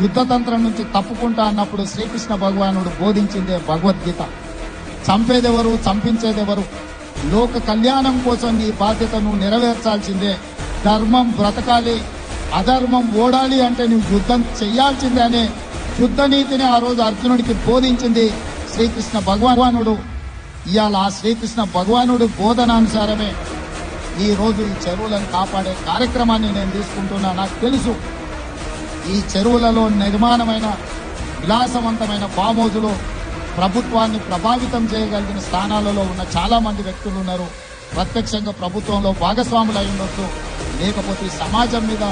యుద్ధతంత్రం నుంచి తప్పుకుంటా అన్నప్పుడు శ్రీకృష్ణ భగవానుడు బోధించిందే భగవద్గీత. చంపేదెవరు చంపించేదెవరు? లోక కళ్యాణం కోసం నీ బాధ్యతను నెరవేర్చాల్సిందే. ధర్మం బ్రతకాలి అధర్మం ఓడాలి అంటే నువ్వు యుద్ధం చేయాల్సిందే అనే యుద్ధ నీతిని ఆ రోజు అర్జునుడికి బోధించింది శ్రీకృష్ణ భగవానుడు. ఇవాళ ఆ శ్రీకృష్ణ భగవానుడు బోధనానుసారమే ఈ రోజు ఈ చెరువులను కాపాడే కార్యక్రమాన్ని నేను తీసుకుంటున్నా. నాకు తెలుసు ఈ చెరువులలో నిర్మాణమైన విలాసవంతమైన ఫామ్ హౌజులు ప్రభుత్వాన్ని ప్రభావితం చేయగలిగిన స్థానాలలో ఉన్న చాలా మంది వ్యక్తులు ఉన్నారు. ప్రత్యక్షంగా ప్రభుత్వంలో భాగస్వాములు అయి ఉండొచ్చు. లేకపోతే సమాజం మీద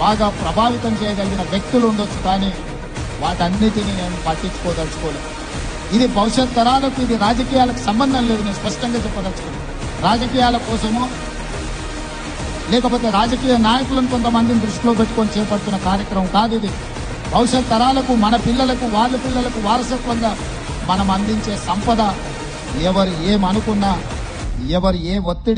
బాగా ప్రభావితం చేయగలిగిన వ్యక్తులు ఉండొచ్చు కానీ వాటన్నిటిని నేను పట్టించుకోదలుచుకోలేదు. ఇది భవిష్యత్ తరాలకు ఇది రాజకీయాలకు సంబంధం లేదు. నేను స్పష్టంగా చెప్పదలుచుకోలేదు రాజకీయాల కోసమో లేకపోతే రాజకీయ నాయకులను కొంతమందిని దృష్టిలో పెట్టుకొని చేపడుతున్న కార్యక్రమం కాదు ఇది. భవిష్యత్ తరాలకు మన పిల్లలకు వాళ్ళ పిల్లలకు వారసత్వంగా మనం అందించే సంపద ఎవరు ఏమనుకున్నా ఎవరు ఏ ఒత్తిడి